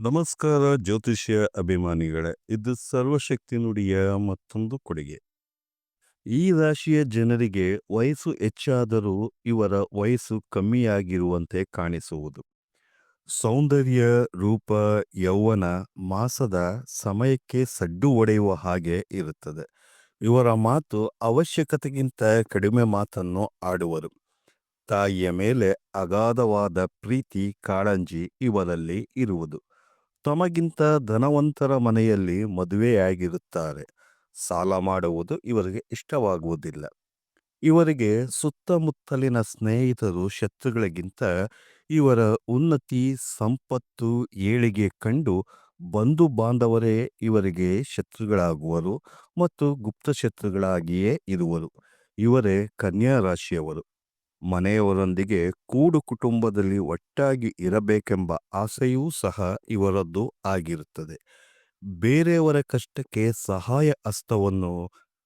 ನಮಸ್ಕಾರ ಜ್ಯೋತಿಷ್ಯ ಅಭಿಮಾನಿಗಳೇ, ಇದು ಸರ್ವಶಕ್ತಿ ನುಡಿಯ ಮತ್ತೊಂದು ಕೊಡುಗೆ. ಈ ರಾಶಿಯ ಜನರಿಗೆ ವಯಸ್ಸು ಹೆಚ್ಚಾದರೂ ಇವರ ವಯಸ್ಸು ಕಮ್ಮಿಯಾಗಿರುವಂತೆ ಕಾಣಿಸುವುದು. ಸೌಂದರ್ಯ, ರೂಪ, ಯೌವನ ಮಾಸದ ಸಮಯಕ್ಕೆ ಸಡ್ಡು ಒಡೆಯುವ ಹಾಗೆ ಇರುತ್ತದೆ. ಇವರ ಮಾತು ಅವಶ್ಯಕತೆಗಿಂತ ಕಡಿಮೆ ಮಾತನ್ನು ಆಡುವರು. ತಾಯಿಯ ಮೇಲೆ ಅಗಾಧವಾದ ಪ್ರೀತಿ, ಕಾಳಂಜಿ ಇವರಲ್ಲಿ ಇರುವುದು. ತಮಗಿಂತ ಧನವಂತರ ಮನೆಯಲ್ಲಿ ಮದುವೆಯಾಗಿರುತ್ತಾರೆ. ಸಾಲ ಮಾಡುವುದು ಇವರಿಗೆ ಇಷ್ಟವಾಗುವುದಿಲ್ಲ. ಇವರಿಗೆ ಸುತ್ತಮುತ್ತಲಿನ ಸ್ನೇಹಿತರು ಶತ್ರುಗಳಿಗಿಂತ ಇವರ ಉನ್ನತಿ, ಸಂಪತ್ತು, ಏಳಿಗೆ ಕಂಡು ಬಂಧು ಬಾಂಧವರೇ ಇವರಿಗೆ ಶತ್ರುಗಳಾಗುವರು ಮತ್ತು ಗುಪ್ತ ಶತ್ರುಗಳಾಗಿಯೇ ಇರುವರು. ಇವರೇ ಕನ್ಯಾ ರಾಶಿಯವರು. ಮನೆಯವರೊಂದಿಗೆ ಕೂಡು ಕುಟುಂಬದಲ್ಲಿ ಒಟ್ಟಾಗಿ ಇರಬೇಕೆಂಬ ಆಸೆಯೂ ಸಹ ಇವರದ್ದು ಆಗಿರುತ್ತದೆ. ಬೇರೆಯವರ ಕಷ್ಟಕ್ಕೆ ಸಹಾಯ ಹಸ್ತವನ್ನು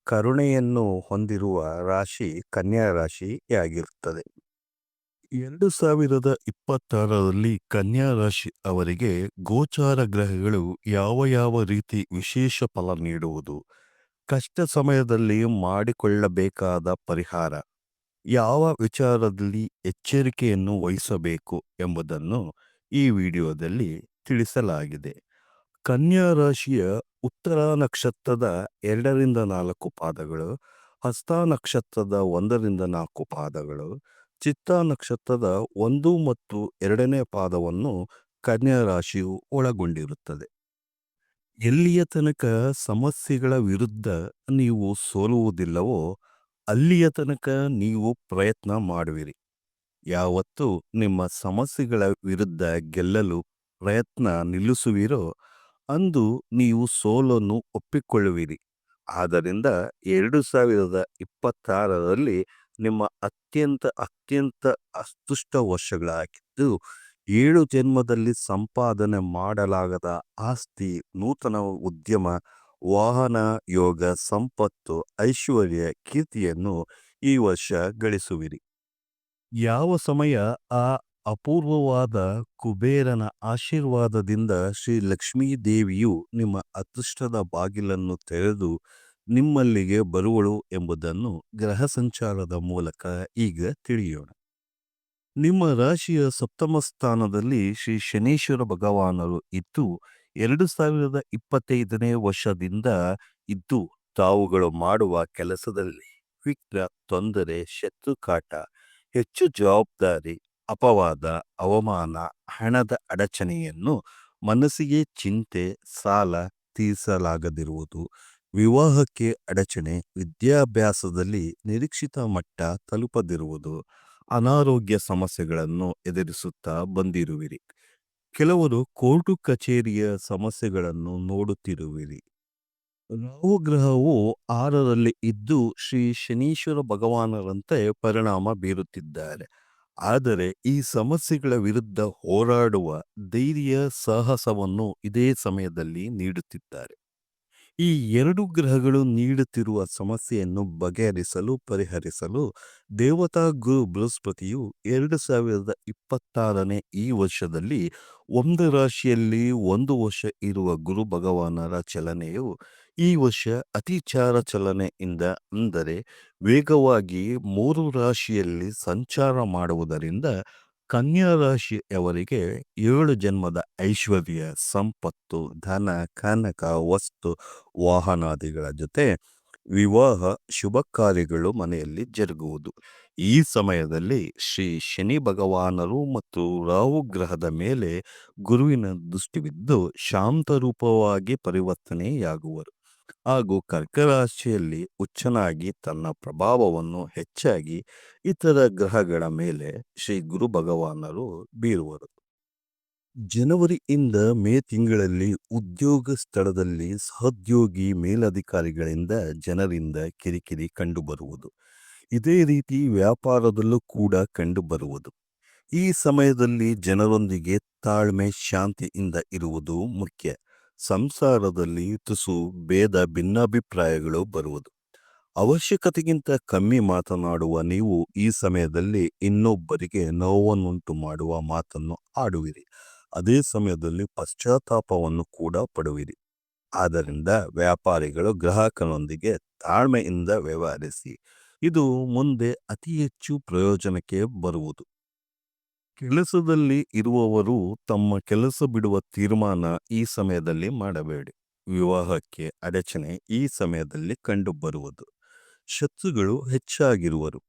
ಕರುಣೆಯನ್ನು ಹೊಂದಿರುವ ರಾಶಿ ಕನ್ಯಾ ರಾಶಿಯಾಗಿರುತ್ತದೆ. ಎರಡು ಸಾವಿರದ ಇಪ್ಪತ್ತಾರರಲ್ಲಿ ಕನ್ಯಾ ರಾಶಿ ಅವರಿಗೆ ಗೋಚಾರ ಗ್ರಹಗಳು ಯಾವ ಯಾವ ರೀತಿ ವಿಶೇಷ ಫಲ ನೀಡುವುದು? ಕಷ್ಟ ಸಮಯದಲ್ಲಿ ಮಾಡಿಕೊಳ್ಳಬೇಕಾದ ಪರಿಹಾರ? ಯಾವ ವಿಚಾರದಲ್ಲಿ ಎಚ್ಚರಿಕೆಯನ್ನು ವಹಿಸಬೇಕು ಎಂಬುದನ್ನು ಈ ವಿಡಿಯೋದಲ್ಲಿ ತಿಳಿಸಲಾಗಿದೆ. ಕನ್ಯಾ ರಾಶಿಯ ಉತ್ತರ ನಕ್ಷತ್ರದ ಎರಡರಿಂದ ನಾಲ್ಕು ಪಾದಗಳು, ಹಸ್ತ ನಕ್ಷತ್ರದ ಒಂದರಿಂದ ನಾಲ್ಕು ಪಾದಗಳು, ಚಿತ್ತ ನಕ್ಷತ್ರದ ಒಂದು ಮತ್ತು ಎರಡನೇ ಪಾದವನ್ನು ಕನ್ಯಾ ರಾಶಿಯು ಒಳಗೊಂಡಿರುತ್ತದೆ. ಎಲ್ಲಿಯ ತನಕ ಸಮಸ್ಯೆಗಳ ವಿರುದ್ಧ ನೀವು ಸೋಲುವುದಿಲ್ಲವೋ ಅಲ್ಲಿಯ ತನಕ ನೀವು ಪ್ರಯತ್ನ ಮಾಡುವಿರಿ. ಯಾವತ್ತು ನಿಮ್ಮ ಸಮಸ್ಯೆಗಳ ವಿರುದ್ಧ ಗೆಲ್ಲಲು ಪ್ರಯತ್ನ ನಿಲ್ಲಿಸುವಿರೋ ಅಂದು ನೀವು ಸೋಲನ್ನು ಒಪ್ಪಿಕೊಳ್ಳುವಿರಿ. ಆದ್ದರಿಂದ ಎರಡು ಸಾವಿರದ ಇಪ್ಪತ್ತಾರರಲ್ಲಿ ನಿಮ್ಮ ಅತ್ಯಂತ ಅತ್ಯಂತ ಅಸ್ತುಷ್ಟ ವರ್ಷಗಳಾಗಿದ್ದು, ಏಳು ಜನ್ಮದಲ್ಲಿ ಸಂಪಾದನೆ ಮಾಡಲಾಗದ ಆಸ್ತಿ ನೂತನ ಉದ್ಯಮ ವಾಹನ ಯೋಗ, ಸಂಪತ್ತು, ಐಶ್ವರ್ಯ, ಕೀರ್ತಿಯನ್ನು ಈ ವರ್ಷ ಗಳಿಸುವಿರಿ. ಯಾವ ಸಮಯ ಆ ಅಪೂರ್ವವಾದ ಕುಬೇರನ ಆಶೀರ್ವಾದದಿಂದ ಶ್ರೀ ಲಕ್ಷ್ಮೀ ದೇವಿಯು ನಿಮ್ಮ ಅದೃಷ್ಟದ ಬಾಗಿಲನ್ನು ತೆರೆದು ನಿಮ್ಮಲ್ಲಿಗೆ ಬರುವಳು ಎಂಬುದನ್ನು ಗ್ರಹ ಸಂಚಾರದ ಮೂಲಕ ಈಗ ತಿಳಿಯೋಣ. ನಿಮ್ಮ ರಾಶಿಯ ಸಪ್ತಮ ಸ್ಥಾನದಲ್ಲಿ ಶ್ರೀ ಶನೀಶ್ವರ ಭಗವಾನರು ಇದ್ದು, ಎರಡು ಸಾವಿರದ ಇಪ್ಪತ್ತೈದನೇ ವರ್ಷದಿಂದ ಇದ್ದು, ತಾವುಗಳು ಮಾಡುವ ಕೆಲಸದಲ್ಲಿ ವಿಘ್ನ, ತೊಂದರೆ, ಶತ್ರುಕಾಟ, ಹೆಚ್ಚು ಜವಾಬ್ದಾರಿ, ಅಪವಾದ, ಅವಮಾನ, ಹಣದ ಅಡಚಣೆಯನ್ನು ಮನಸ್ಸಿಗೆ ಚಿಂತೆ, ಸಾಲ ತೀರಿಸಲಾಗದಿರುವುದು, ವಿವಾಹಕ್ಕೆ ಅಡಚಣೆ, ವಿದ್ಯಾಭ್ಯಾಸದಲ್ಲಿ ನಿರೀಕ್ಷಿತ ಮಟ್ಟ ತಲುಪದಿರುವುದು. ಅನಾರೋಗ್ಯ ಸಮಸ್ಯೆಗಳನ್ನು ಎದುರಿಸುತ್ತಾ ಬಂದಿರುವಿರಿ. ಕೆಲವರು ಕೋರ್ಟು ಕಚೇರಿಯ ಸಮಸ್ಯೆಗಳನ್ನು ನೋಡುತ್ತಿರುವಿರಿ. ರಾಹು ಗ್ರಹವು ಆರರಲ್ಲಿ ಇದ್ದು ಶ್ರೀ ಶನೀಶ್ವರ ಭಗವಾನರಂತೆ ಪರಿಣಾಮ ಬೀರುತ್ತಿದ್ದಾರೆ. ಆದರೆ ಈ ಸಮಸ್ಯೆಗಳ ವಿರುದ್ಧ ಹೋರಾಡುವ ಧೈರ್ಯ ಸಾಹಸವನ್ನು ಇದೇ ಸಮಯದಲ್ಲಿ ನೀಡುತ್ತಿದ್ದಾರೆ. ಈ ಎರಡು ಗ್ರಹಗಳು ನೀಡುತ್ತಿರುವ ಸಮಸ್ಯೆಯನ್ನು ಬಗೆಹರಿಸಲು, ಪರಿಹರಿಸಲು ದೇವತಾ ಗುರು ಬೃಹಸ್ಪತಿಯು ಎರಡು ಸಾವಿರದ ಇಪ್ಪತ್ತಾರನೇ ಈ ವರ್ಷದಲ್ಲಿ ಒಂದು ರಾಶಿಯಲ್ಲಿ ಒಂದು ವರ್ಷ ಇರುವ ಗುರು ಭಗವಾನರ ಚಲನೆಯು ಈ ವರ್ಷ ಅತಿಚಾರ ಚಲನೆಯಿಂದ ಅಂದರೆ ವೇಗವಾಗಿ ಮೂರು ರಾಶಿಯಲ್ಲಿ ಸಂಚಾರ ಮಾಡುವುದರಿಂದ ಕನ್ಯಾ ರಾಶಿಯವರಿಗೆ ಏಳು ಜನ್ಮದ ಐಶ್ವರ್ಯ, ಸಂಪತ್ತು, ಧನ, ಕನಕ, ವಸ್ತು, ವಾಹನಾದಿಗಳ ಜೊತೆ ವಿವಾಹ, ಶುಭ ಕಾರ್ಯಗಳು ಮನೆಯಲ್ಲಿ ಜರುಗುವುದು. ಈ ಸಮಯದಲ್ಲಿ ಶ್ರೀ ಶನಿ ಭಗವಾನರು ಮತ್ತು ರಾಹು ಗ್ರಹದ ಮೇಲೆ ಗುರುವಿನ ದೃಷ್ಟಿಬಿದ್ದು ಶಾಂತರೂಪವಾಗಿ ಪರಿವರ್ತನೆಯಾಗುವರು. ಹಾಗೂ ಕರ್ಕರಾಶಿಯಲ್ಲಿ ಉಚ್ಚನಾಗಿ ತನ್ನ ಪ್ರಭಾವವನ್ನು ಹೆಚ್ಚಾಗಿ ಇತರ ಗ್ರಹಗಳ ಮೇಲೆ ಶ್ರೀ ಗುರು ಭಗವಾನರು ಬೀರುವರು. ಜನವರಿಯಿಂದ ಮೇ ತಿಂಗಳಲ್ಲಿ ಉದ್ಯೋಗ ಸ್ಥಳದಲ್ಲಿ ಸಹೋದ್ಯೋಗಿ ಮೇಲಧಿಕಾರಿಗಳಿಂದ ಜನರಿಂದ ಕಿರಿಕಿರಿ ಕಂಡುಬರುವುದು. ಇದೇ ರೀತಿ ವ್ಯಾಪಾರದಲ್ಲೂ ಕೂಡ ಕಂಡುಬರುವುದು. ಈ ಸಮಯದಲ್ಲಿ ಜನರೊಂದಿಗೆ ತಾಳ್ಮೆ, ಶಾಂತಿಯಿಂದ ಇರುವುದು ಮುಖ್ಯ. ಸಂಸಾರದಲ್ಲಿ ತುಸು ಭೇದ ಭಿನ್ನಾಭಿಪ್ರಾಯಗಳು ಬರುವುದು. ಅವಶ್ಯಕತೆಗಿಂತ ಕಮ್ಮಿ ಮಾತನಾಡುವ ನೀವು ಈ ಸಮಯದಲ್ಲಿ ಇನ್ನೊಬ್ಬರಿಗೆ ನೋವನ್ನುಂಟು ಮಾಡುವ ಮಾತನ್ನು ಆಡುವಿರಿ. ಅದೇ ಸಮಯದಲ್ಲಿ ಪಶ್ಚಾತ್ತಾಪವನ್ನು ಕೂಡ ಪಡುವಿರಿ. ಆದ್ದರಿಂದ ವ್ಯಾಪಾರಿಗಳು ಗ್ರಾಹಕನೊಂದಿಗೆ ತಾಳ್ಮೆಯಿಂದ ವ್ಯವಹರಿಸಿ. ಇದು ಮುಂದೆ ಅತಿ ಹೆಚ್ಚು ಪ್ರಯೋಜನಕ್ಕೆ ಬರುವುದು. ಕೆಲಸದಲ್ಲಿ ಇರುವವರು ತಮ್ಮ ಕೆಲಸ ಬಿಡುವ ತೀರ್ಮಾನ ಈ ಸಮಯದಲ್ಲಿ ಮಾಡಬೇಡಿ. ವಿವಾಹಕ್ಕೆ ಅಡಚಣೆ ಈ ಸಮಯದಲ್ಲಿ ಕಂಡುಬರುವುದು. ಶತ್ರುಗಳು ಹೆಚ್ಚಾಗಿರುವರು.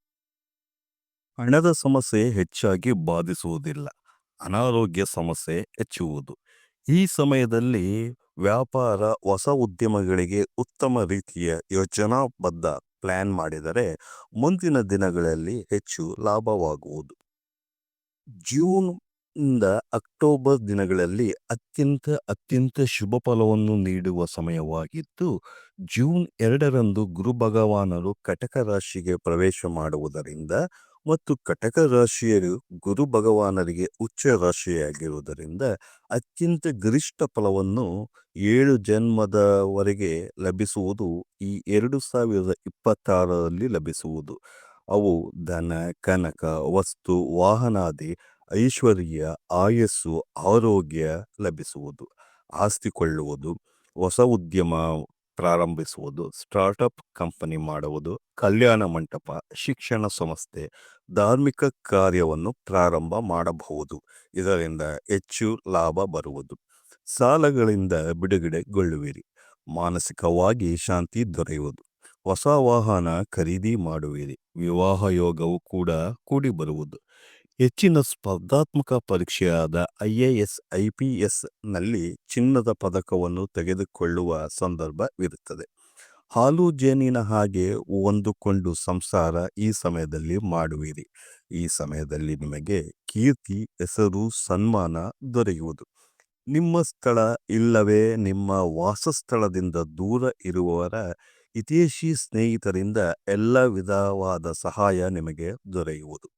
ಹಣದ ಸಮಸ್ಯೆ ಹೆಚ್ಚಾಗಿ ಬಾಧಿಸುವುದಿಲ್ಲ. ಅನಾರೋಗ್ಯ ಸಮಸ್ಯೆ ಹೆಚ್ಚುವುದು. ಈ ಸಮಯದಲ್ಲಿ ವ್ಯಾಪಾರ, ಹೊಸ ಉದ್ಯಮಗಳಿಗೆ ಉತ್ತಮ ರೀತಿಯ ಯೋಜನಾಬದ್ಧ ಪ್ಲಾನ್ ಮಾಡಿದರೆ ಮುಂದಿನ ದಿನಗಳಲ್ಲಿ ಹೆಚ್ಚು ಲಾಭವಾಗುವುದು. ಜೂನ್ ಇಂದ ಅಕ್ಟೋಬರ್ ದಿನಗಳಲ್ಲಿ ಅತ್ಯಂತ ಅತ್ಯಂತ ಶುಭ ಫಲವನ್ನು ನೀಡುವ ಸಮಯವಾಗಿದ್ದು, ಜೂನ್ ಎರಡರಂದು ಗುರು ಭಗವಾನರು ಕಟಕ ರಾಶಿಗೆ ಪ್ರವೇಶ ಮಾಡುವುದರಿಂದ ಮತ್ತು ಕಟಕ ರಾಶಿಯರು ಗುರು ಭಗವಾನರಿಗೆ ಉಚ್ಚ ರಾಶಿಯಾಗಿರುವುದರಿಂದ ಅತ್ಯಂತ ಗರಿಷ್ಠ ಫಲವನ್ನು ಏಳು ಜನ್ಮದವರೆಗೆ ಲಭಿಸುವುದು ಈ ಎರಡು ಸಾವಿರದ ಇಪ್ಪತ್ತಾರರಲ್ಲಿ ಲಭಿಸುವುದು. ಅವು ಧನ, ಕನಕ, ವಸ್ತು, ವಾಹನಾದಿ, ಐಶ್ವರ್ಯ, ಆಯಸ್ಸು, ಆರೋಗ್ಯ ಲಭಿಸುವುದು, ಆಸ್ತಿ ಕೊಳ್ಳುವುದು, ಹೊಸ ಉದ್ಯಮ ಪ್ರಾರಂಭಿಸುವುದು ಸ್ಟಾರ್ಟಪ್ ಕಂಪನಿ ಮಾಡುವುದು, ಕಲ್ಯಾಣ ಮಂಟಪ, ಶಿಕ್ಷಣ ಸಂಸ್ಥೆ, ಧಾರ್ಮಿಕ ಕಾರ್ಯವನ್ನು ಪ್ರಾರಂಭ ಮಾಡಬಹುದು. ಇದರಿಂದ ಹೆಚ್ಚು ಲಾಭ ಬರುವುದು. ಸಾಲಗಳಿಂದ ಬಿಡುಗಡೆಗೊಳ್ಳುವಿರಿ. ಮಾನಸಿಕವಾಗಿ ಶಾಂತಿ ದೊರೆಯುವುದು. ಹೊಸ ವಾಹನ ಖರೀದಿ ಮಾಡುವಿರಿ. ವಿವಾಹ ಯೋಗವು ಕೂಡ ಕೂಡಿ ಬರುವುದು. ಹೆಚ್ಚಿನ ಸ್ಪರ್ಧಾತ್ಮಕ ಪರೀಕ್ಷೆಯಾದ I A S, I P ಎಸ್ನಲ್ಲಿ ಚಿನ್ನದ ಪದಕವನ್ನು ತೆಗೆದುಕೊಳ್ಳುವ ಸಂದರ್ಭವಿರುತ್ತದೆ ಹಾಲು ಜೇನಿನ ಹಾಗೆ ಹೊಂದಿಕೊಂಡು ಸಂಸಾರ ಈ ಸಮಯದಲ್ಲಿ ಮಾಡುವಿರಿ. ಈ ಸಮಯದಲ್ಲಿ ನಿಮಗೆ ಕೀರ್ತಿ, ಹೆಸರು, ಸನ್ಮಾನ ದೊರೆಯುವುದು. ನಿಮ್ಮ ಸ್ಥಳ ಇಲ್ಲವೇ ನಿಮ್ಮ ವಾಸಸ್ಥಳದಿಂದ ದೂರ ಇರುವವರ ಹಿತೇಶಿ ಸ್ನೇಹಿತರಿಂದ ಎಲ್ಲ ವಿಧವಾದ ಸಹಾಯ ನಿಮಗೆ ದೊರೆಯುವುದು.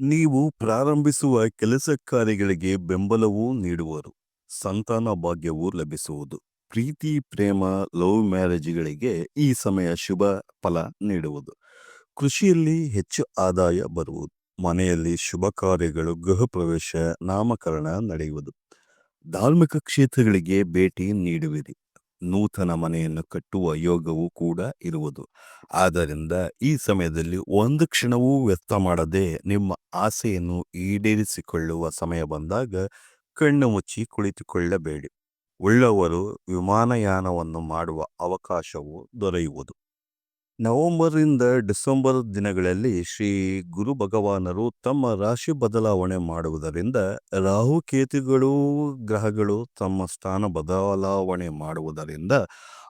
ನೀವು ಪ್ರಾರಂಭಿಸುವ ಕೆಲಸ ಕಾರ್ಯಗಳಿಗೆ ಬೆಂಬಲವೂ ನೀಡುವರು. ಸಂತಾನ ಭಾಗ್ಯವೂ ಲಭಿಸುವುದು. ಪ್ರೀತಿ, ಪ್ರೇಮ, ಲವ್ ಮ್ಯಾರೇಜ್ಗಳಿಗೆ ಈ ಸಮಯ ಶುಭ ಫಲ ನೀಡುವುದು. ಕೃಷಿಯಲ್ಲಿ ಹೆಚ್ಚು ಆದಾಯ ಬರುವುದು. ಮನೆಯಲ್ಲಿ ಶುಭ ಕಾರ್ಯಗಳು, ಗೃಹ ಪ್ರವೇಶ, ನಾಮಕರಣ ನಡೆಯುವುದು. ಧಾರ್ಮಿಕ ಕ್ಷೇತ್ರಗಳಿಗೆ ಭೇಟಿ ನೀಡುವಿರಿ. ನೂತನ ಮನೆಯನ್ನು ಕಟ್ಟುವ ಯೋಗವೂ ಕೂಡ ಇರುವುದು. ಆದ್ದರಿಂದ ಈ ಸಮಯದಲ್ಲಿ ಒಂದು ಕ್ಷಣವೂ ವ್ಯರ್ಥ ಮಾಡದೆ ನಿಮ್ಮ ಆಸೆಯನ್ನು ಈಡೇರಿಸಿಕೊಳ್ಳುವ ಸಮಯ ಬಂದಾಗ ಕಣ್ಣು ಮುಚ್ಚಿ ಕುಳಿತುಕೊಳ್ಳಬೇಡಿ. ಉಳ್ಳವರು ವಿಮಾನಯಾನವನ್ನು ಮಾಡುವ ಅವಕಾಶವು ದೊರೆಯುವುದು. ನವೆಂಬರ್ನಿಂದ ಡಿಸೆಂಬರ್ ದಿನಗಳಲ್ಲಿ ಶ್ರೀ ಗುರು ಭಗವಾನರು ತಮ್ಮ ರಾಶಿ ಬದಲಾವಣೆ ಮಾಡುವುದರಿಂದ ರಾಹುಕೇತುಗಳು ಗ್ರಹಗಳು ತಮ್ಮ ಸ್ಥಾನ ಬದಲಾವಣೆ ಮಾಡುವುದರಿಂದ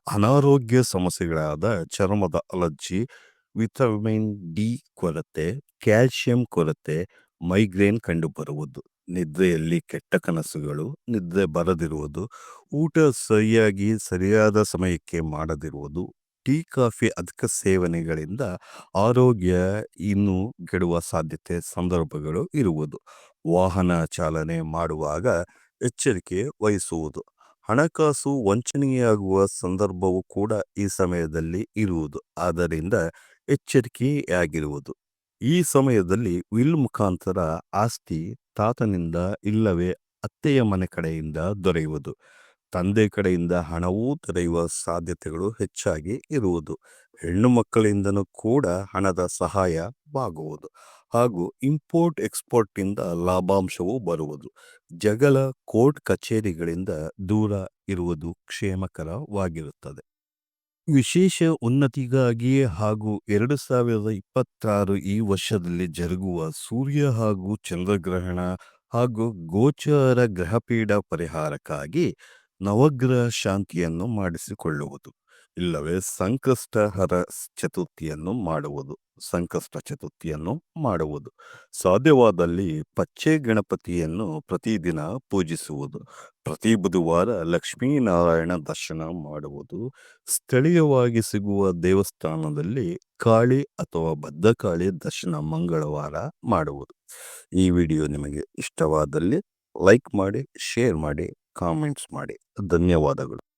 ಅನಾರೋಗ್ಯ ಸಮಸ್ಯೆಗಳಾದ ಚರ್ಮದ ಅಲರ್ಜಿ, ವಿಟಮಿನ್ ಡಿ ಕೊರತೆ ಕ್ಯಾಲ್ಸಿಯಂ ಕೊರತೆ, ಮೈಗ್ರೇನ್ ಕಂಡುಬರುವುದು. ನಿದ್ರೆಯಲ್ಲಿ ಕೆಟ್ಟ ಕನಸುಗಳು, ನಿದ್ರೆ ಬರದಿರುವುದು, ಊಟ ಸರಿಯಾಗಿ, ಸರಿಯಾದ ಸಮಯಕ್ಕೆ ಮಾಡದಿರುವುದು ಟೀ, ಕಾಫಿ ಅಧಿಕ ಸೇವನೆಗಳಿಂದ ಆರೋಗ್ಯ ಇನ್ನೂ ಕೆಡುವ ಸಾಧ್ಯತೆ ಸಂದರ್ಭಗಳು ಇರುವುದು. ವಾಹನ ಚಾಲನೆ ಮಾಡುವಾಗ ಎಚ್ಚರಿಕೆ ವಹಿಸುವುದು. ಹಣಕಾಸು ವಂಚನೆಯಾಗುವ ಸಂದರ್ಭವೂ ಕೂಡ ಈ ಸಮಯದಲ್ಲಿ ಇರುವುದು. ಆದ್ದರಿಂದ ಎಚ್ಚರಿಕೆಯಾಗಿರುವುದು. ಈ ಸಮಯದಲ್ಲಿ ವಿಲ್ ಮುಖಾಂತರ ಆಸ್ತಿ ತಾತನಿಂದ ಇಲ್ಲವೇ ಅತ್ತೆಯ ಮನೆ ಕಡೆಯಿಂದ ದೊರೆಯುವುದು. ತಂದೆ ಕಡೆಯಿಂದ ಹಣವೂ ದೊರೆಯುವ ಸಾಧ್ಯತೆಗಳು ಹೆಚ್ಚಾಗಿ ಇರುವುದು. ಹೆಣ್ಣು ಮಕ್ಕಳಿಂದನೂ ಕೂಡ ಹಣದ ಸಹಾಯವಾಗುವುದು ಹಾಗೂ ಇಂಪೋರ್ಟ್ ಎಕ್ಸ್ಪೋರ್ಟ್ನಿಂದ ಲಾಭಾಂಶವೂ ಬರುವುದು. ಜಗಳ ಕೋರ್ಟ್ ಕಚೇರಿಗಳಿಂದ ದೂರ ಇರುವುದು ಕ್ಷೇಮಕರವಾಗಿರುತ್ತದೆ. ವಿಶೇಷ ಉನ್ನತಿಗಾಗಿಯೇ ಹಾಗೂ ಎರಡು ಸಾವಿರದ ಇಪ್ಪತ್ತಾರು ಈ ವರ್ಷದಲ್ಲಿ ಜರುಗುವ ಸೂರ್ಯ ಹಾಗೂ ಚಂದ್ರಗ್ರಹಣ ಹಾಗೂ ಗೋಚರ ಗ್ರಹಪೀಡ ಪರಿಹಾರಕ್ಕಾಗಿ ನವಗ್ರಹ ಶಾಂತಿಯನ್ನು ಮಾಡಿಸಿಕೊಳ್ಳುವುದು, ಇಲ್ಲವೇ ಸಂಕಷ್ಟಹರ ಚತುರ್ಥಿಯನ್ನು ಮಾಡುವುದು, ಸಂಕಷ್ಟ ಚತುರ್ಥಿಯನ್ನು ಮಾಡುವುದು. ಸಾಧ್ಯವಾದಲ್ಲಿ ಪಚ್ಚೆ ಗಣಪತಿಯನ್ನು ಪ್ರತಿದಿನ ಪೂಜಿಸುವುದು, ಪ್ರತಿ ಬುಧವಾರ ಲಕ್ಷ್ಮೀನಾರಾಯಣ ದರ್ಶನ ಮಾಡುವುದು. ಸ್ಥಳೀಯವಾಗಿ ಸಿಗುವ ದೇವಸ್ಥಾನದಲ್ಲಿ ಕಾಳಿ ಅಥವಾ ಬದ್ಧಕಾಳಿ ದರ್ಶನ ಮಂಗಳವಾರ ಮಾಡುವುದು. ಈ ವಿಡಿಯೋ ನಿಮಗೆ ಇಷ್ಟವಾದಲ್ಲಿ ಲೈಕ್ ಮಾಡಿ, ಶೇರ್ ಮಾಡಿ. ಕಾಮೆಂಟ್ಸ್ ಮಾಡಿ. ಧನ್ಯವಾದಗಳು.